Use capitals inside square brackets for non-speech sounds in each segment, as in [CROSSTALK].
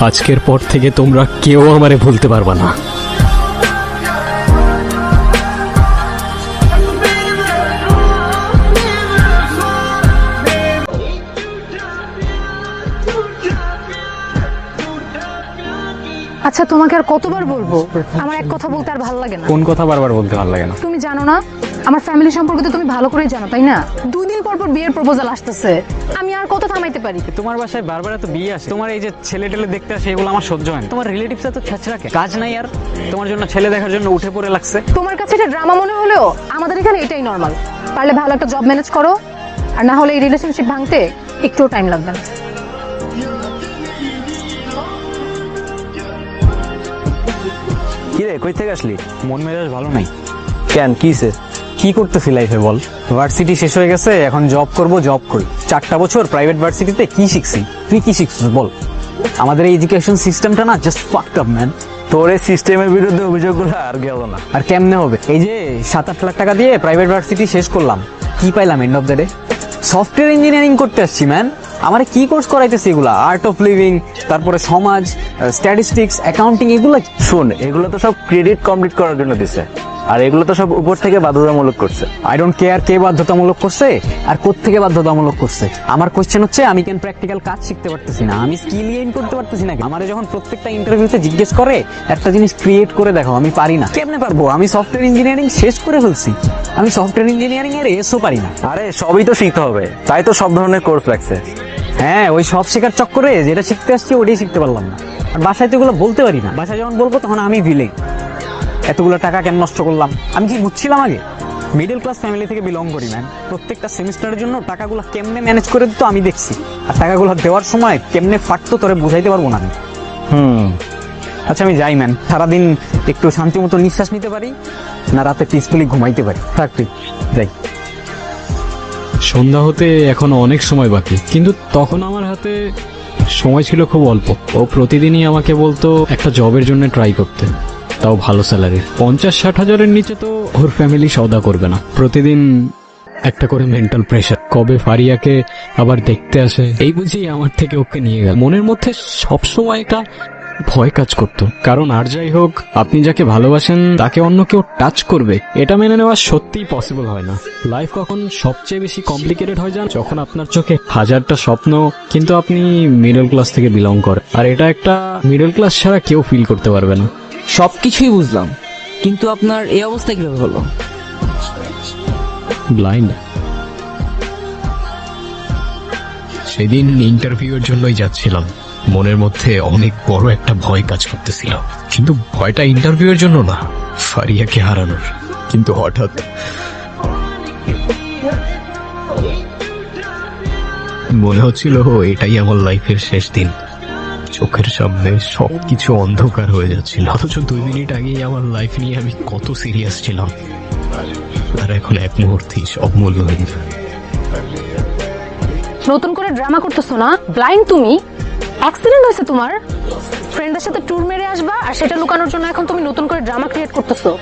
আজকের পর থেকে তোমরা কেউ আমারে ভুলতে পারবা না। আচ্ছা তোমাকে আর কতবার বলব? আমার এক কথা বলতে আর ভালো লাগে না। কোন কথা বারবার বলতে ভালো লাগে না। তুমি জানো না আমার ফ্যামিলি সম্পর্কে তো তুমি ভালো করেই জানো তাই না? দুই দিন পর পর বিয়ের প্রপোজাল আসতেছে। আমি আর কত থামাইতে পারি। তোমার বাসায় বারবার এত বিয়ে আসে? তোমার এই যে ছেলে টেলে দেখতে আসে এগুলো আমার সহ্য হয় না। তোমার রিলেটিভস এত ছাছরাকে কাজ নাই আর? তোমার জন্য ছেলে দেখার জন্য উঠে পড়ে লাগছে? তোমার কাছে এটা ড্রামা মনে হলেও আমাদের এখানে এটাই নর্মাল পারলে ভালো একটা জব ম্যানেজ করো আর না হলে এই রিলেশনশিপ ভাঙতে একটুও টাইম লাগবে না। কি রে কই থেকে আসলি? মন মেজাজ ভালো নাই। কেন কিসে? কি করতেছি লাইফে বল? ভার্সিটি শেষ হয়ে গেছে এখন জব করব জব করি। চারটা বছর প্রাইভেট ভার্সিটিতে কি শিখছি? তুই কি শিখছিস বল? আমাদের এই এডুকেশন সিস্টেমটা না জাস্ট ফাকড আপ ম্যান তোর এই সিস্টেমের বিরুদ্ধে অভিযোগগুলো আর গেল না। আর কেমনে হবে? এই যে সাত আট লাখ টাকা দিয়ে প্রাইভেট ভার্সিটি শেষ করলাম কি পাইলাম end of the day software engineering করতে আসছি ম্যান আমার কি কোর্স করাইতেছে এগুলা? আর্ট অফ লিভিং তারপরে সমাজ স্ট্যাটিস্টিক্স অ্যাকাউন্টিং এগুলো শুন এগুলো তো সব ক্রেডিট কমপ্লিট করার জন্য দিছে। আর এগুলো তো সব উপর থেকে বাধ্যতামূলক করছে। আই ডোন্ট কেয়ার কে বাধ্যতামূলক করছে আর থেকে বাধ্যতামূলক করছে। আমার কোশ্চেন হচ্ছে আমি কেন প্র্যাকটিক্যাল কাজ শিখতে পারতেছি না? আমি স্কিল গেইন করতে পারতেছি না আমার যখন প্রত্যেকটা ইন্টারভিউতে জিজ্ঞেস করে একটা জিনিস ক্রিয়েট করে দেখো আমি পারি না। কেমনে পারব? আমি সফটওয়্যার ইঞ্জিনিয়ারিং শেষ করে ফেলছি। আমি সফটওয়্যার ইঞ্জিনিয়ারিং এর এসও পারি না। আরে সবই তো শিখতে হবে। তাই তো সব ধরনের কোর্স লাগছে। হ্যাঁ ওই সব শেখার চক্করে যেটা শিখতে আসছি ওটাই শিখতে পারলাম না। আর বাসায় তো এগুলো বলতে পারি না। বাসায় যখন বলব তখন আমি ভিলে এতগুলো টাকা কেন নষ্ট করলাম? আমি কি বুঝছিলাম আগে? মিডল ক্লাস ফ্যামিলি থেকে বিলং করি ম্যাম প্রত্যেকটা সেমিস্টারের জন্য টাকাগুলো কেমনে ম্যানেজ করে দিত আমি দেখছি। আর টাকাগুলো দেওয়ার সময় কেমনে ফাটতো তোরে বুঝাইতে পারব না আমি। হুম। আচ্ছা আমি যাই ম্যাম সারাদিন একটু শান্তি মতো নিঃশ্বাস নিতে পারি না রাতে পিসফুলি ঘুমাইতে পারি। থাক তুই যাই। সন্ধ্যা হতে এখনও অনেক সময় বাকি কিন্তু তখন আমার হাতে সময় ছিল খুব অল্প। ও প্রতিদিনই আমাকে বলতো একটা জবের জন্য ট্রাই করতে। তাও ভালো স্যালারির পঞ্চাশ ষাট হাজারের নিচে তো ওর ফ্যামিলি সওদা করবে না। প্রতিদিন একটা করে মেন্টাল প্রেশার কবে ফারিয়াকে আবার দেখতে আসে, এই বুঝেই আমার থেকে ওকে নিয়ে গেল। মনের মধ্যে সবসময় একটা ভয় কাজ করতো। কারণ আর যাই হোক, আপনি যাকে ভালোবাসেন, তাকে অন্য কেউ টাচ করবে, এটা মেনে নেওয়া সত্যিই পসিবল হয় না। লাইফ কখন সবচেয়ে বেশি কমপ্লিকেটেড হয়ে যান যখন আপনার চোখে হাজারটা স্বপ্ন, কিন্তু আপনি মিডল ক্লাস থেকে বিলং করেন। আর এটা একটা মিডল ক্লাস ছাড়া কেউ ফিল করতে পারবে না। সবকিছুই বুঝলাম। কিন্তু আপনার এই অবস্থা কীভাবে হলো? ব্লাইন্ড সেদিন ইন্টারভিউয়ের জন্যই যাচ্ছিলাম। মনের মধ্যে অনেক বড় একটা ভয় কাজ করতেছিল। কিন্তু ভয়টা ইন্টারভিউয়ের জন্য না, ফারিয়াকে হারানোর। কিন্তু হঠাৎ মনে হচ্ছিল এটাই আমার লাইফের শেষ দিন। চোখের সামনে সবকিছু অন্ধকার হয়ে যাচ্ছিল। অথচ দুই মিনিট আগেই আমার লাইফ নিয়ে আমি কত সিরিয়াস ছিলাম। আর এখন এক মুহূর্তেই সব মূল্যহীন নতুন করে ড্রামা করতেছো না? ব্লাইন্ড তুমি? অ্যাক্সিডেন্ট হয়েছে তোমার? ফ্রেন্ডের সাথে ট্যুর মেরে আসবা আর সেটা লুকানোর জন্য এখন তুমি নতুন করে ড্রামা ক্রিয়েট করতেছো।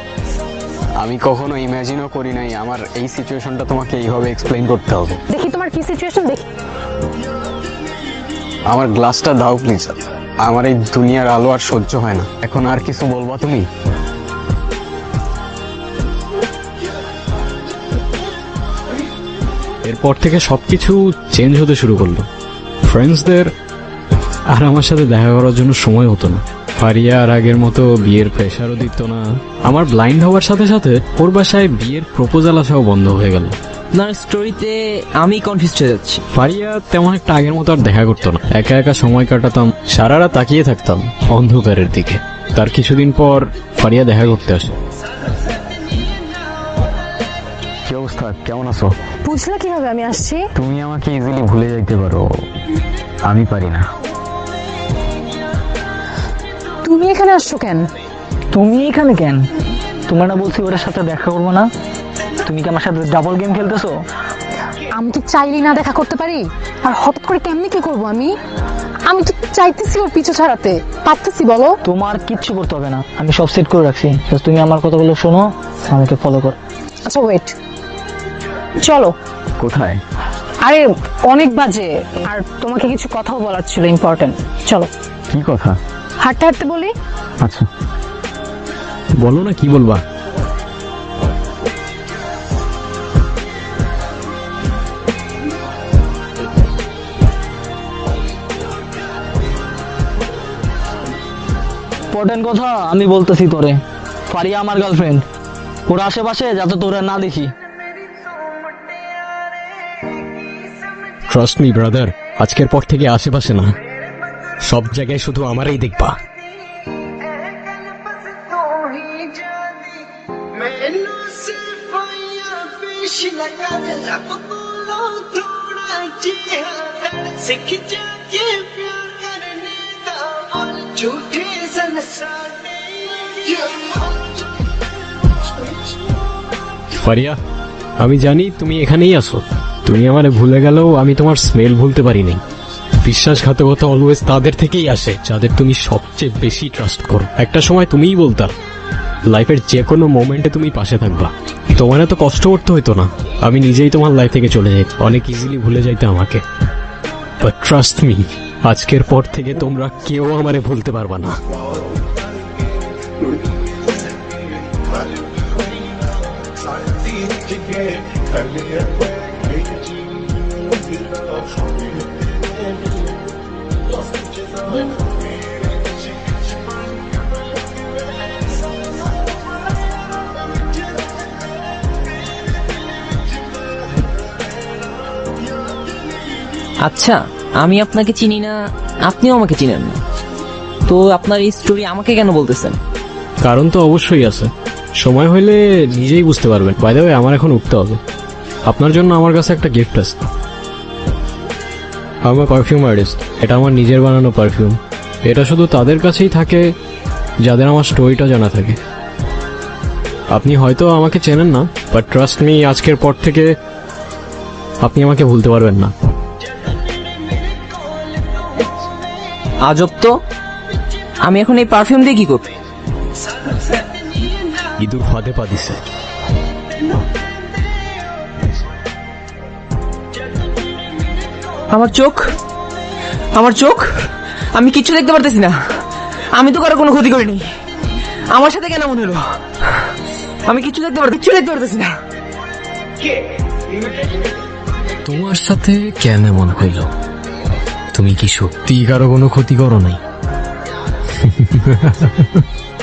আমি কখনো ইমাজিনও করি নাই। আমার এই সিচুয়েশনটা তোমাকে এইভাবে এক্সপ্লেইন করতে হবে। দেখি তোমার কি সিচুয়েশন দেখি। আমার গ্লাসটা দাও প্লিজ আমার এই দুনিয়ার আলো আর সহ্য হয় না। এখন আর কিছু বলবা তুমি? এরপর থেকে সবকিছু চেঞ্জ হতে শুরু করল। ফ্রেন্ডসদের আর আমার সাথে দেখা করার জন্য সময় হতো না। ফারিয়া আর আগের মতো বিয়ের প্রেশারও দিত না। আমার ব্লাইন্ড হওয়ার সাথে সাথে ওর বাসায় বিয়ের প্রপোজাল আসাও বন্ধ হয়ে গেল। আপনার স্টোরিতে আমি কনফিউজ হয়ে যাচ্ছি। ফারিয়া তেমন একটা আগের মতো আর দেখা করতো না। একা একা সময় কাটাতাম সারারা তাকিয়ে থাকতাম অন্ধকারের দিকে। তার কিছুদিন পর ফারিয়া দেখা করতে আসে। কি অবস্থা? কেমন আছো? বুঝলা কীভাবে আমি আসছি? তুমি আমাকে ইজিলি ভুলে যাইতে পারো। আমি পারি না। তুমি এখানে আসছো কেন? তুমি এখানে কেন? তোমরা না বলছি ওটার সাথে দেখা করব না? তুমি কি আমার সাথে ডাবল গেম খেলতেছো? আমি তো চাইলেই না দেখা করতে পারি। আর হঠাৎ করে কেমনি কি করব আমি? আমি তো চাইতেছি ওর পিছু ছাড়াতে। পারতেছি বলো। তোমার কিচ্ছু করতে হবে না। আমি সব সেট করে রাখছি। Just তুমি আমার কথাগুলো শোনো আমাকে ফলো করো। আচ্ছা ওয়েট চলো। কোথায়? আরে অনেক বাজে। আর তোমাকে কিছু কথাও বলার ছিল ইম্পর্টেন্ট চলো। কি কথা? হাঁটতে হাঁটতে বলি? আচ্ছা। বলো না কি বলবা? ইম্পর্টেন্ট কথা আমি বলতেছি তোরে ফারিয়া আমার গার্লফ্রেন্ড ওর আশেপাশে যাতে তোরা না দেখি ট্রাস্ট মি ব্রাদার আজকের পর থেকে আশেপাশে না সব জায়গায় শুধু আমারই দেখবা सीख जाके प्यार करने का ফারিয়া, আমি জানি তুমি এখানেই আছো। তুমি আমারে ভুলে গেলেও আমি তোমার স্মেল ভুলতে পারিনি। বিশ্বাসঘাতকতা অলওয়েজ তাদের থেকেই আসে, যাদের তুমি সবচেয়ে বেশি ট্রাস্ট করো। একটা সময় তুমিই বলতাম লাইফের যে কোনো মোমেন্টে তুমি পাশে থাকবা। তোমার এত কষ্ট করতে হইতো না। আমি নিজেই তোমার লাইফ থেকে চলে যাই, অনেক ইজিলি ভুলে যাইতে আমাকে। বাট ট্রাস্ট মি আজকের পর থেকে তোমরা কেউ আমারে ভুলতে পারবা না। আচ্ছা আমি আপনাকে চিনি না, আপনিও আমাকে চিনেন না। তো আপনার এই স্টোরি আমাকে কেন বলতেছেন? কারণ তো অবশ্যই আছে। সময় হলে নিজেই বুঝতে পারবেন। বাইরে আমার এখন উঠতে হবে। আপনার জন্য আমার কাছে একটা গিফট আছে। আমার পারফিউম আর্টিস্ট এটা আমার নিজের বানানো পারফিউম এটা শুধু তাদের কাছেই থাকে যাদের আমার স্টোরিটা জানা থাকে। আপনি হয়তো আমাকে চেনেন না বাট ট্রাস্ট মি আজকের পর থেকে আপনি আমাকে ভুলতে পারবেন না। আজব তো। আমি এখন এই পারফিউম দিয়ে কি করব? ইঁদুর ফাঁদে পা দিছে। আমার চোখ? আমার চোখ? আমি কিচ্ছু দেখতে পারতেছি না। আমি তো কারও কোনো ক্ষতি করিনি। আমার সাথে কেন মনে হলো? আমি কিচ্ছু দেখতে পারতে কিচ্ছু দেখতে পারতেছি না। তোমার সাথে কেন এমন হইল? তুমি কি সত্যি কারও কোনো ক্ষতি করো নাই? [LAUGHS]